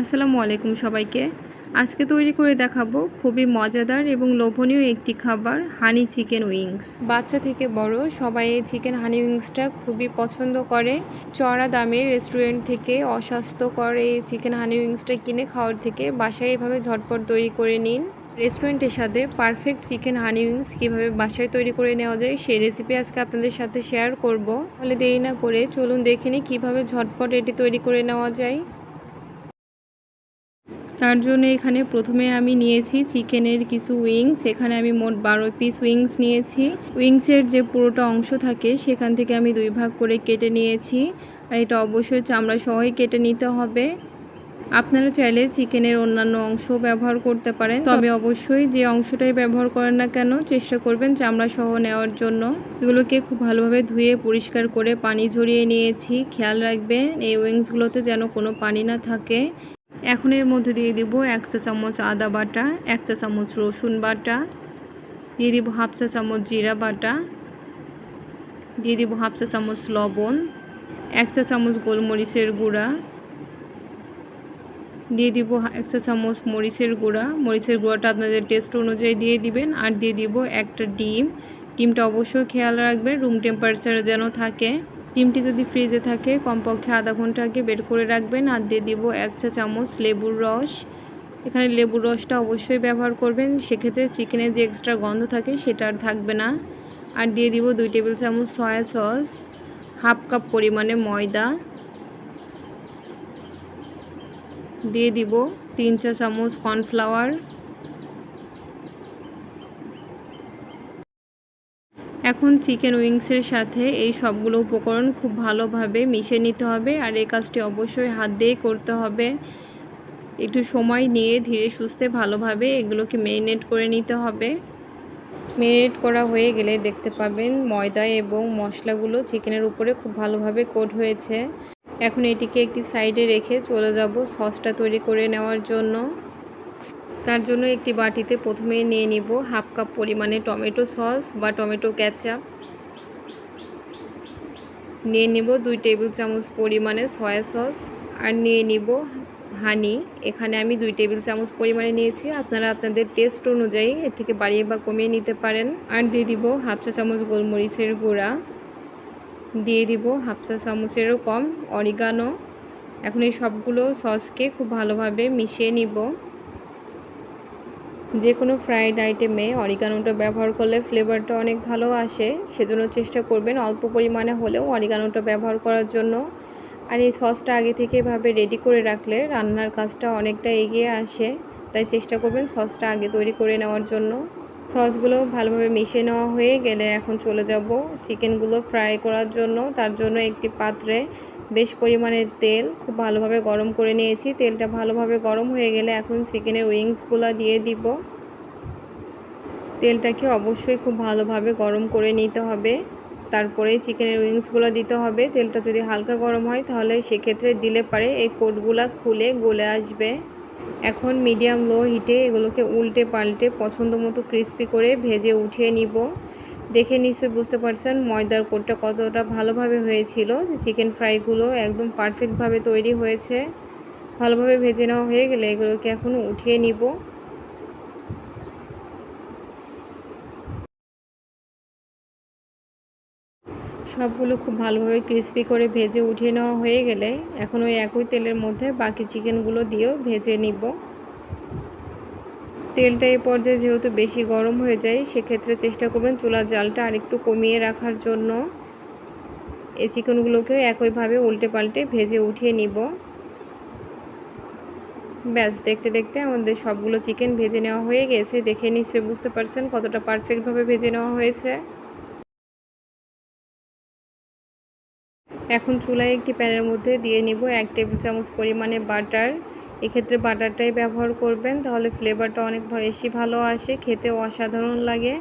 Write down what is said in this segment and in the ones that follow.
আসসালামু আলাইকুম সবাইকে। আজকে তৈরি করে দেখাবো খুবই মজাদার এবং লোভনীয় একটি খাবার হানি চিকেন উইংস বাচ্চা থেকে বড় সবাই এই চিকেন হানি উইংসটা খুবই পছন্দ করে। চড়া দামে রেস্টুরেন্ট থেকে অস্বাস্থ্যকর এই চিকেন হানি উইংসটা কিনে খাওয়ার থেকে বাসায় এভাবে ঝটপট তৈরি করে নিন। রেস্টুরেন্টের সাথে পারফেক্ট চিকেন হানি উইংস কীভাবে বাসায় তৈরি করে নেওয়া যায় সেই রেসিপি আজকে আপনাদের সাথে শেয়ার করব। তাহলে দেরি না করে চলুন দেখে নিই কীভাবে ঝটপট এটি তৈরি করে নেওয়া যায়। তার জন্য এখানে প্রথমে আমি নিয়েছি চিকেনের কিছু উইংস। এখানে আমি মোট বারো পিস উইংস নিয়েছি। উইংসের যে পুরোটা অংশ থাকে, সেখান থেকে আমি দুই ভাগ করে কেটে নিয়েছি। আর এটা অবশ্যই চামড়া সহই কেটে নিতে হবে। আপনারা চাইলে চিকেনের অন্যান্য অংশ ব্যবহার করতে পারেন। তবে অবশ্যই যে অংশটাই ব্যবহার করেন না কেন, চেষ্টা করবেন চামড়া সহ নেওয়ার জন্য। এগুলোকে খুব ভালোভাবে ধুয়ে পরিষ্কার করে পানি ঝরিয়ে নিয়েছি। খেয়াল রাখবেন, এই উইংসগুলোতে যেন কোনো পানি না থাকে। এখন এর মধ্যে দিয়ে দিব এক চা চামচ আদা বাটা, এক চা চামচ রসুন বাটা, দিয়ে দিব হাফ চা চামচ জিরা বাটা, দিয়ে দিব হাফ চা চামচ লবণ, এক চা চামচ গোলমরিচের গুঁড়া, দিয়ে দিব এক চা চামচ মরিচের গুঁড়া। মরিচের গুঁড়াটা আপনাদের টেস্ট অনুযায়ী দিয়ে দিবেন আর দিয়ে দিব একটা ডিম। ডিমটা অবশ্যই খেয়াল রাখবেন রুম টেম্পারেচারে যেন থাকে। ডিমটি যদি ফ্রিজে থাকে, কমপক্ষে আধা ঘণ্টা আগে বের করে রাখবেন আর দিয়ে দিব এক চা চামচ লেবুর রস। এখানে লেবুর রসটা অবশ্যই ব্যবহার করবেন, সেক্ষেত্রে চিকেনের যে এক্সট্রা গন্ধ থাকে সেটা আর থাকবে না। আর দিয়ে দিব দুই টেবিল চামচ সয়া সস হাফ কাপ পরিমাণে ময়দা। দিয়ে দিব তিন চা চামচ কর্নফ্লাওয়ার এখন চিকেন উইংসের সাথে এই সবগুলো উপকরণ খুব ভালোভাবে মিশিয়ে নিতে হবে আর এই কাজটি অবশ্যই হাত দিয়ে করতে হবে। একটু সময় নিয়ে ধীরে সুস্থে ভালোভাবে এগুলোকে মেরিনেট করে নিতে হবে। মেরিনেট করা হয়ে গেলে দেখতে পাবেন ময়দা এবং মশলাগুলো চিকেনের উপরে খুব ভালোভাবে কোট হয়েছে। এখন এটিকে একটি সাইডে রেখে চলে যাব সসটা তৈরি করে নেওয়ার জন্য। তার জন্য একটি বাটিতে প্রথমে নিয়ে নিব হাফ কাপ পরিমাণে টমেটো সস বা টমেটো ক্যাচাপ নিয়ে নিব দুই টেবিল চামচ পরিমাণে সয়া সস আর নিয়ে নিব হানি। এখানে আমি দুই টেবিল চামচ পরিমাণে নিয়েছি। আপনারা আপনাদের টেস্ট অনুযায়ী এর থেকে বাড়িয়ে বা কমিয়ে নিতে পারেন। আর দিয়ে দিব হাফ চা চামচ গোলমরিচের গুঁড়া। দিয়ে দিব হাফ চা চামচেরও কম অরিগানো। এখন এই সবগুলো সসকে খুব ভালোভাবে মিশিয়ে নিব। যে কোনো ফ্রাইড আইটেমে অরিগানোটা ব্যবহার করলে ফ্লেভারটা অনেক ভালো আসে, সেজন্য চেষ্টা করবেন অল্প পরিমাণে হলেও অরিগানোটা ব্যবহার করার জন্য। আর এই সসটা আগে থেকে এভাবে রেডি করে রাখলে রান্নার কাজটা অনেকটা এগিয়ে আসে, তাই চেষ্টা করবেন সসটা আগে তৈরি করে নেওয়ার জন্য। সসগুলো ভালোভাবে মিশিয়ে নেওয়া হয়ে গেলে এখন চলে যাব চিকেনগুলো ফ্রাই করার জন্য, তার জন্য একটি পাত্রে বেশ পরিমাণে তেল, খুব ভালোভাবে গরম করে নিয়েছি। তেলটা ভালোভাবে গরম হয়ে গেলে এখন চিকেনের উইংসগুলো দিয়ে দিব। তেলটাকে অবশ্যই খুব ভালোভাবে গরম করে নিতে হবে। তারপরে চিকেনের উইংসগুলো দিতে হবে। তেলটা যদি হালকা গরম হয় তাহলে সেক্ষেত্রে দিলে পারে এই কোটগুলো খুলে গলে আসবে। এখন মিডিয়াম লো হিটে এগুলোকে উল্টে পাল্টে পছন্দ মতো ক্রিস্পি করে ভেজে উঠিয়ে নিব। দেখে নিশ্চয়ই বুঝতে পারছেন ময়দার কোটটা কতটা ভালোভাবে হয়েছিল, যে চিকেন ফ্রাইগুলো একদম পারফেক্টভাবে তৈরি হয়েছে। ভালোভাবে ভেজে নেওয়া হয়ে গেলে এগুলোকে এখন উঠিয়ে নিব। সবগুলো খুব ভালোভাবে ক্রিস্পি করে ভেজে উঠিয়ে নেওয়া হয়ে গেলে এখন ওই একই তেলের মধ্যে বাকি চিকেনগুলো দিয়েও ভেজে নিব। তেলটা এই পর্যায়ে যেহেতু বেশি গরম হয়ে যায়, সেক্ষেত্রে চেষ্টা করবেন চুলার জালটা আরেকটু কমিয়ে রাখার জন্য। এই চিকেনগুলোকেও একইভাবে উল্টে পাল্টে ভেজে উঠিয়ে নিব। ব্যাস, দেখতে দেখতে আমাদের সবগুলো চিকেন ভেজে নেওয়া হয়ে গেছে। দেখে নিশ্চয়ই বুঝতে পারছেন কতটা পারফেক্টভাবে ভেজে নেওয়া হয়েছে। এখন চুলায় একটি প্যানের মধ্যে দিয়ে নিব এক টেবিল চামচ পরিমাণে বাটার। এক্ষেত্রে বাটারটাই ব্যবহার করবেন, তাহলে ফ্লেভারটা অনেক বেশি ভালো আসে খেতে অসাধারণ লাগে।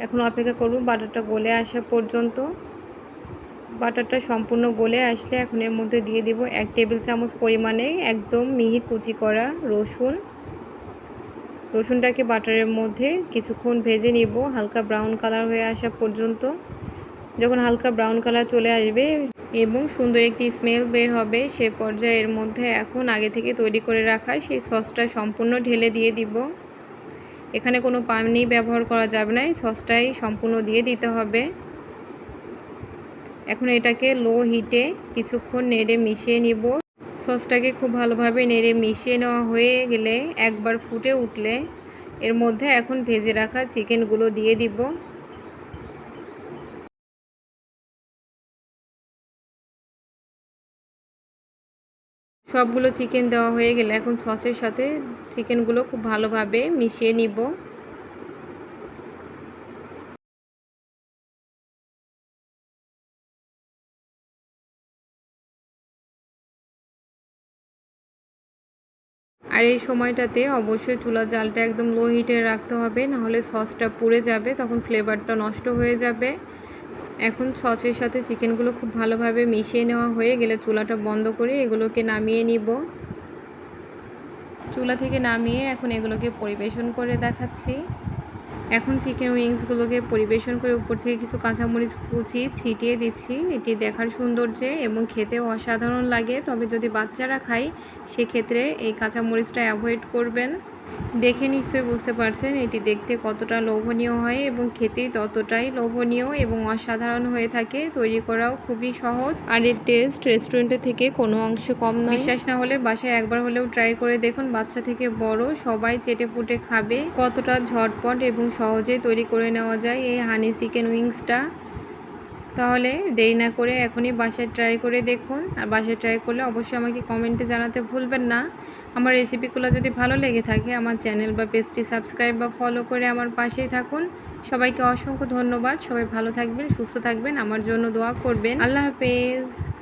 এখন অপেক্ষা করব বাটারটা গলে আসা পর্যন্ত। বাটারটা সম্পূর্ণ গলে আসলে এখন এর মধ্যে দিয়ে দিব এক টেবিল চামচ পরিমাণে একদম মিহি কুচি করা রসুন। রসুনটাকে বাটারের মধ্যে কিছুক্ষণ ভেজে নিব, হালকা ব্রাউন কালার হয়ে আসা পর্যন্ত। যখন হালকা ব্রাউন কালার চলে আসবে এবং সুন্দর একটি স্মেল বের হবে সে পর্যায়ে এর মধ্যে এখন আগে থেকে তৈরি করে রাখা সেই সসটা সম্পূর্ণ ঢেলে দিয়ে দিব। এখানে কোনো পানি ব্যবহার করা যাবে না সসটাই সম্পূর্ণ দিয়ে দিতে হবে। এখন এটাকে লো হিটে কিছুক্ষণ নেড়ে মিশিয়ে নিব। সসটাকে খুব ভালোভাবে নেড়ে মিশিয়ে নেওয়া হয়ে গেলে একবার ফুটে উঠলে এর মধ্যে এখন ভেজে রাখা চিকেনগুলো দিয়ে দিব। সবগুলো চিকেন দেওয়া হয়ে গেলে এখন সসের সাথে চিকেনগুলো খুব ভালোভাবে মিশিয়ে নিব। আর এই সময়টাতে অবশ্যই চুলা জালটা একদম লো হিটে রাখতে হবে, নাহলে সসটা পুড়ে যাবে, তখন ফ্লেভারটা নষ্ট হয়ে যাবে। এখন সসের সাথে চিকেনগুলো খুব ভালোভাবে মিশিয়ে নেওয়া হয়ে গেলে চুলাটা বন্ধ করে এগুলোকে নামিয়ে নিব। চুলা থেকে নামিয়ে এখন এগুলোকে পরিবেশন করে দেখাচ্ছি। এখন চিকেন উইংসগুলোকে পরিবেশন করে উপর থেকে কিছু কাঁচামরিচ কুচি ছিটিয়ে দিচ্ছি। এটি দেখার সৌন্দর্যে এবং খেতেও অসাধারণ লাগে। তবে যদি বাচ্চারা খায়, সেক্ষেত্রে এই কাঁচামরিচটা অ্যাভয়েড করবেন। দেখে নিশ্চয়ই বুঝতে পারছেন, এটি দেখতে কতটা লোভনীয় হয় এবং খেতে ততটাই লোভনীয় এবং অসাধারণ হয়ে থাকে। তৈরি করাও খুবই সহজ আর এর টেস্ট রেস্টুরেন্টের থেকে কোনো অংশে কম নয়। বিশ্বাস না হলে বাসায় একবার হলেও ট্রাই করে দেখুন, বাচ্চা থেকে বড় সবাই চেটে পুটে খাবে। কতটা ঝটপট এবং সহজে তৈরি করে নেওয়া যায় এই হানি চিকেন উইংসটা তাহলে দেরি না করে এখনই বাসায় ট্রাই করে দেখুন। আর বাসায় ট্রাই করলে অবশ্যই আমাকে কমেন্টে জানাতে ভুলবেন না। আমার রেসিপিগুলো যদি ভালো লেগে থাকে, আমার চ্যানেল বা পেজটি সাবস্ক্রাইব বা ফলো করে আমার পাশেই থাকুন। সবাইকে অসংখ্য ধন্যবাদ। সবাই ভালো থাকবেন, সুস্থ থাকবেন। আমার জন্য দোয়া করবেন। আল্লাহ হাফেজ।